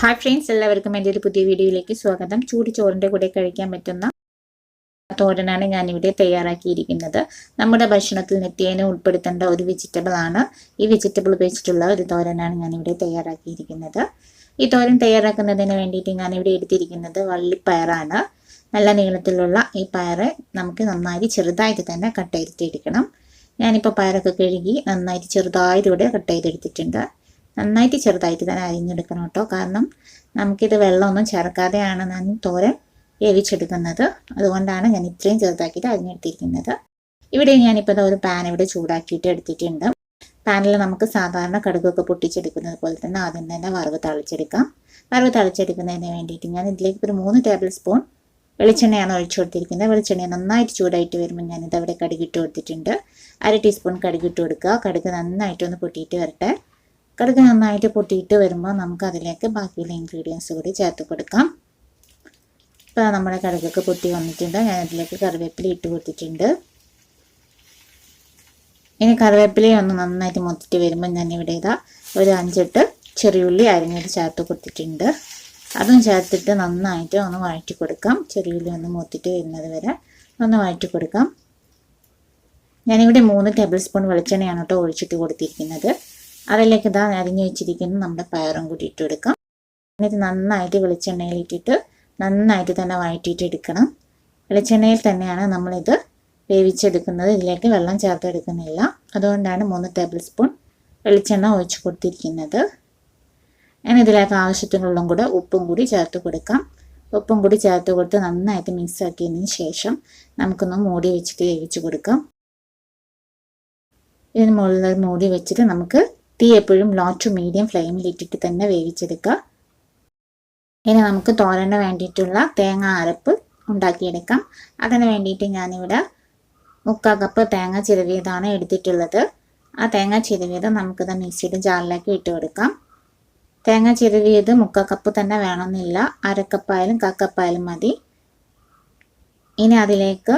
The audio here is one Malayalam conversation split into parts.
ഹായ് ഫ്രണ്ട്സ് എല്ലാവർക്കും എന്റെ ഒരു പുതിയ വീഡിയോയിലേക്ക് സ്വാഗതം. ചൂട് ചോറിന്റെ കൂടെ കഴിക്കാൻ പറ്റുന്ന തോരനാണ് ഞാനിവിടെ തയ്യാറാക്കിയിരിക്കുന്നത്. നമ്മുടെ ഭക്ഷണത്തിൽ നിത്യേന ഉൾപ്പെടുത്തേണ്ട ഒരു വെജിറ്റബിൾ ആണ്. ഈ വെജിറ്റബിൾ ഉപയോഗിച്ചിട്ടുള്ള ഒരു തോരനാണ് ഞാനിവിടെ തയ്യാറാക്കിയിരിക്കുന്നത്. ഈ തോരൻ തയ്യാറാക്കുന്നതിന് വേണ്ടിയിട്ട് ഞാനിവിടെ എടുത്തിരിക്കുന്നത് വള്ളിപ്പയറാണ്. നല്ല നീളത്തിലുള്ള ഈ പയറ് നമുക്ക് നന്നായി ചെറുതായിട്ട് തന്നെ കട്ട് ചെയ്തിട്ടെടുക്കണം ഞാനിപ്പോൾ പയറൊക്കെ കഴുകി നന്നായിട്ട് ചെറുതായിട്ട് ഇവിടെ കട്ട് ചെയ്തെടുത്തിട്ടുണ്ട് നന്നായിട്ട് ചെറുതായിട്ട് തന്നെ അരിഞ്ഞെടുക്കണം കേട്ടോ. കാരണം നമുക്കിത് വെള്ളമൊന്നും ചേർക്കാതെയാണ് ഞാൻ തോരൻ വേവിച്ചെടുക്കുന്നത്. അതുകൊണ്ടാണ് ഞാൻ ഇത്രയും ചെറുതാക്കിയിട്ട് അരിഞ്ഞെടുത്തിരിക്കുന്നത്. ഇവിടെ ഞാനിപ്പോൾ ഒരു പാൻ ഇവിടെ ചൂടാക്കിയിട്ട് എടുത്തിട്ടുണ്ട്. പാനിൽ നമുക്ക് സാധാരണ കടുകൊക്കെ പൊട്ടിച്ചെടുക്കുന്നത് പോലെ തന്നെ ആദ്യം തന്നെ വറവ് തളിച്ചെടുക്കാം. വറവ് തളിച്ചെടുക്കുന്നതിന് വേണ്ടിയിട്ട് ഞാൻ ഇതിലേക്ക് ഒരു മൂന്ന് ടേബിൾ സ്പൂൺ വെളിച്ചെണ്ണയാണ് ഒഴിച്ചു കൊടുത്തിരിക്കുന്നത്. വെളിച്ചെണ്ണ നന്നായിട്ട് ചൂടായിട്ട് വരുമ്പോൾ ഞാനിത് അവിടെ കടുകിട്ട് കൊടുത്തിട്ടുണ്ട്. അര ടീസ്പൂൺ കടുകിട്ട് കൊടുക്കുക. കടുക് നന്നായിട്ടൊന്ന് പൊട്ടിയിട്ട് വരട്ടെ. കടുക് നന്നായിട്ട് പൊട്ടിയിട്ട് വരുമ്പോൾ നമുക്ക് അതിലേക്ക് ബാക്കിയുള്ള ഇൻഗ്രീഡിയൻസ് കൂടി ചേർത്ത് കൊടുക്കാം. ഇപ്പോൾ നമ്മുടെ കടുകൊക്കെ പൊട്ടി വന്നിട്ടുണ്ട്. ഞാൻ അതിലേക്ക് കറിവേപ്പില ഇട്ട് കൊടുത്തിട്ടുണ്ട്. ഇനി കറിവേപ്പില ഒന്ന് നന്നായിട്ട് മൊത്തിട്ട് വരുമ്പോൾ ഞാൻ ഇവിടെ ഇതാ ഒരു അഞ്ചെട്ട് ചെറിയുള്ളി അരിഞ്ഞിട്ട് ചേർത്ത് കൊടുത്തിട്ടുണ്ട്. അതും ചേർത്തിട്ട് നന്നായിട്ട് ഒന്ന് വഴറ്റി കൊടുക്കാം. ചെറിയുള്ളി ഒന്ന് മൊത്തിട്ട് വരുന്നത് വരെ ഒന്ന് വഴറ്റി കൊടുക്കാം. ഞാനിവിടെ മൂന്ന് ടേബിൾ സ്പൂൺ വെളിച്ചെണ്ണയാണ് കേട്ടോ ഒഴിച്ചിട്ട് കൊടുത്തിരിക്കുന്നത്. അതിലേക്ക് ഇതാ അരിഞ്ഞു വെച്ചിരിക്കുന്ന നമ്മുടെ പയറും കൂടി ഇട്ട് കൊടുക്കാം. എന്നിട്ട് നന്നായിട്ട് വെളിച്ചെണ്ണയിൽ ഇട്ടിട്ട് നന്നായിട്ട് തന്നെ വഴറ്റിയിട്ട് എടുക്കണം. വെളിച്ചെണ്ണയിൽ തന്നെയാണ് നമ്മളിത് വേവിച്ചെടുക്കുന്നത്. ഇതിലേക്ക് വെള്ളം ചേർത്തെടുക്കുന്നില്ല. അതുകൊണ്ടാണ് മൂന്ന് ടേബിൾ സ്പൂൺ വെളിച്ചെണ്ണ ഒഴിച്ച് കൊടുത്തിരിക്കുന്നത്. ഞാൻ ഇതിലേക്ക് ആവശ്യത്തിനുള്ള കൂടെ ഉപ്പും കൂടി ചേർത്ത് കൊടുക്കാം. ഉപ്പും കൂടി ചേർത്ത് കൊടുത്ത് നന്നായിട്ട് മിക്സ് ആക്കിയതിന് ശേഷം നമുക്കൊന്ന് മൂടി വെച്ചിട്ട് വേവിച്ച് കൊടുക്കാം. ഇതിന് മുകളിൽ മൂടി വെച്ചിട്ട് നമുക്ക് തീ എപ്പോഴും ലോ ടു മീഡിയം ഫ്ലെയിമിൽ ഇട്ടിട്ട് തന്നെ വേവിച്ചെടുക്കുക. ഇനി നമുക്ക് തോരന് വേണ്ടിയിട്ടുള്ള തേങ്ങ അരപ്പ് ഉണ്ടാക്കിയെടുക്കാം. അതിന് വേണ്ടിയിട്ട് ഞാനിവിടെ മുക്കാൽ കപ്പ് തേങ്ങ ചിരവിയതാണ് എടുത്തിട്ടുള്ളത്. ആ തേങ്ങ ചിരവിയത് നമുക്കിത് മിക്സിയുടെ ജാറിലേക്ക് ഇട്ട് കൊടുക്കാം. തേങ്ങ ചിരവിയത് മുക്കാൽ കപ്പ് തന്നെ വേണമെന്നില്ല. അരക്കപ്പായാലും കക്കപ്പായാലും മതി. ഇനി അതിലേക്ക്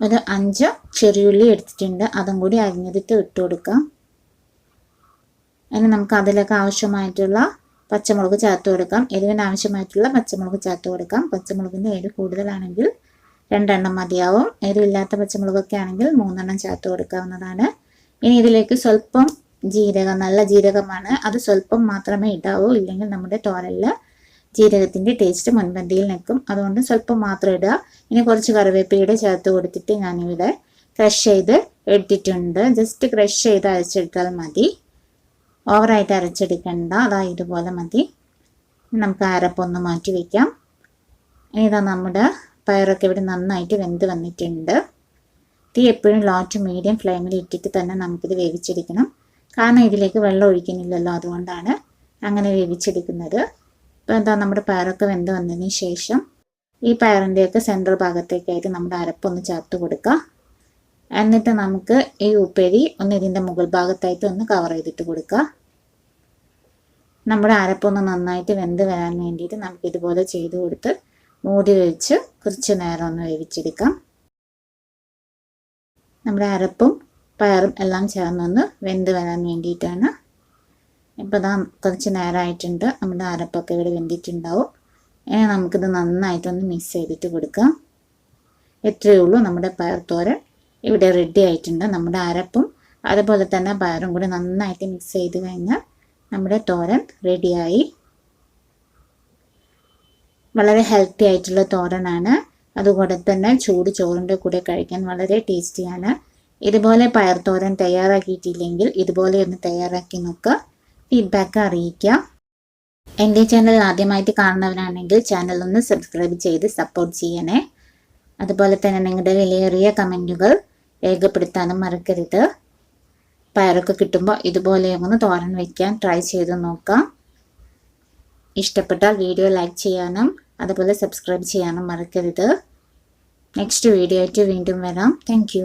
ഒരു അഞ്ച് ചെറിയുള്ളി എടുത്തിട്ടുണ്ട്. അതും കൂടി അരിഞ്ഞതിട്ട് ഇട്ട് കൊടുക്കാം. ഇനി നമുക്ക് അതിലേക്ക് ആവശ്യമായിട്ടുള്ള പച്ചമുളക് ചേർത്ത് കൊടുക്കാം. എരിവിന് ആവശ്യമായിട്ടുള്ള പച്ചമുളക് ചേർത്ത് കൊടുക്കാം. പച്ചമുളകിന്റെ എരി കൂടുതലാണെങ്കിൽ രണ്ടെണ്ണം മതിയാവും. എരിവില്ലാത്ത പച്ചമുളകൊക്കെ ആണെങ്കിൽ മൂന്നെണ്ണം ചേർത്ത് കൊടുക്കാവുന്നതാണ്. ഇനി ഇതിലേക്ക് സ്വല്പം ജീരകം നല്ല ജീരകമാണ്. അത് സ്വല്പം മാത്രമേ ഇടാവൂ. ഇല്ലെങ്കിൽ നമ്മുടെ തോരലിൽ ജീരകത്തിന്റെ ടേസ്റ്റ് മുൻപന്തിയിൽ നിൽക്കും. അതുകൊണ്ട് സ്വല്പം മാത്രം ഇടുക. ഇനി കുറച്ച് കറിവേപ്പിലയുടെ ചേർത്ത് കൊടുത്തിട്ട് ഞാനിവിടെ ക്രഷ് ചെയ്ത് എടുത്തിട്ടുണ്ട്. ജസ്റ്റ് ക്രഷ് ചെയ്ത് അരച്ചെടുത്താൽ മതി. ഓവറായിട്ട് അരച്ചെടുക്കണ്ട. അതാ ഇതുപോലെ മതി. നമുക്ക് അരപ്പൊന്ന് മാറ്റി വയ്ക്കാം ഇതാ നമ്മുടെ പയറൊക്കെ ഇവിടെ നന്നായിട്ട് വെന്ത് വന്നിട്ടുണ്ട്. തീ എപ്പോഴും ലോ ടു മീഡിയം ഫ്ലെയിമിൽ ഇട്ടിട്ട് തന്നെ നമുക്കിത് വേവിച്ചെടുക്കണം. കാരണം ഇതിലേക്ക് വെള്ളം ഒഴിക്കുന്നില്ലല്ലോ അതുകൊണ്ടാണ് അങ്ങനെ വേവിച്ചെടുക്കുന്നത്. ഇപ്പോൾ എന്താ നമ്മുടെ പയറൊക്കെ വെന്ത് വന്നതിന് ശേഷം ഈ പയറിന്റെയൊക്കെ സെൻട്രൽ ഭാഗത്തേക്കായിട്ട് നമ്മുടെ അരപ്പൊന്ന് ചേർത്ത് കൊടുക്കുക എന്നിട്ട് നമുക്ക് ഈ ഉപ്പേരി ഒന്ന് ഇതിന്റെ മുകൾ ഭാഗത്തായിട്ട് ഒന്ന് കവർ ചെയ്തിട്ട് കൊടുക്കുക നമ്മുടെ അരപ്പൊന്ന് നന്നായിട്ട് വെന്ത് വരാൻ വേണ്ടിയിട്ട് നമുക്ക് ഇതുപോലെ ചെയ്ത് കൊടുത്ത് മൂടി വെച്ച് കുറച്ച് നേരം ഒന്ന് വേവിച്ചെടുക്കാം. നമ്മുടെ അരപ്പും പയറും എല്ലാം ചേർന്നൊന്ന് വെന്ത് വരാൻ വേണ്ടിയിട്ടാണ്. ഇപ്പോൾ ഇതാ കുറച്ച് നേരമായിട്ടുണ്ട് നമ്മുടെ അരപ്പൊക്കെ ഇവിടെ വെന്തിട്ടുണ്ടാവും. ഇനി നമുക്കിത് നന്നായിട്ടൊന്ന് മിക്സ് ചെയ്തിട്ട് കൊടുക്കാം. എത്രയേ ഉള്ളൂ നമ്മുടെ പയർ തോരൻ. ഇവിടെ റെഡി ആയിട്ടുണ്ട് നമ്മുടെ അരപ്പും. അതുപോലെ തന്നെ പയറും കൂടി നന്നായിട്ട് മിക്സ് ചെയ്ത് കഴിഞ്ഞാൽ നമ്മുടെ തോരൻ റെഡിയായി വളരെ ഹെൽത്തി ആയിട്ടുള്ള തോരനാണ്. അതുകൂടെ തന്നെ ചൂട് ചോറിന്റെ കൂടെ കഴിക്കാൻ വളരെ ടേസ്റ്റിയാണ് ഇതുപോലെ പയർ തോരൻ തയ്യാറാക്കിയിട്ടില്ലെങ്കിൽ ഇതുപോലെ ഒന്ന് തയ്യാറാക്കി നോക്ക്. ഫീഡ്ബാക്ക് അറിയിക്കുക എന്റെ ചാനൽ ആദ്യമായിട്ട് കാണുന്നവരാണെങ്കിൽ ചാനൽ ഒന്ന് സബ്സ്ക്രൈബ് ചെയ്ത് സപ്പോർട്ട് ചെയ്യണേ. അതുപോലെ തന്നെ നിങ്ങളുടെ വിലയേറിയ കമന്റുകൾ രേഖപ്പെടുത്താനും മറക്കരുത്. പയറൊക്കെ കിട്ടുമ്പോൾ ഇതുപോലെ ഒന്ന് തോരൻ വയ്ക്കാൻ ട്രൈ ചെയ്ത് നോക്കാം. ഇഷ്ടപ്പെട്ടാൽ വീഡിയോ ലൈക്ക് ചെയ്യാനും അതുപോലെ സബ്സ്ക്രൈബ് ചെയ്യാനും മറക്കരുത്. നെക്സ്റ്റ് വീഡിയോ ആയിട്ട് വീണ്ടും വരാം. താങ്ക്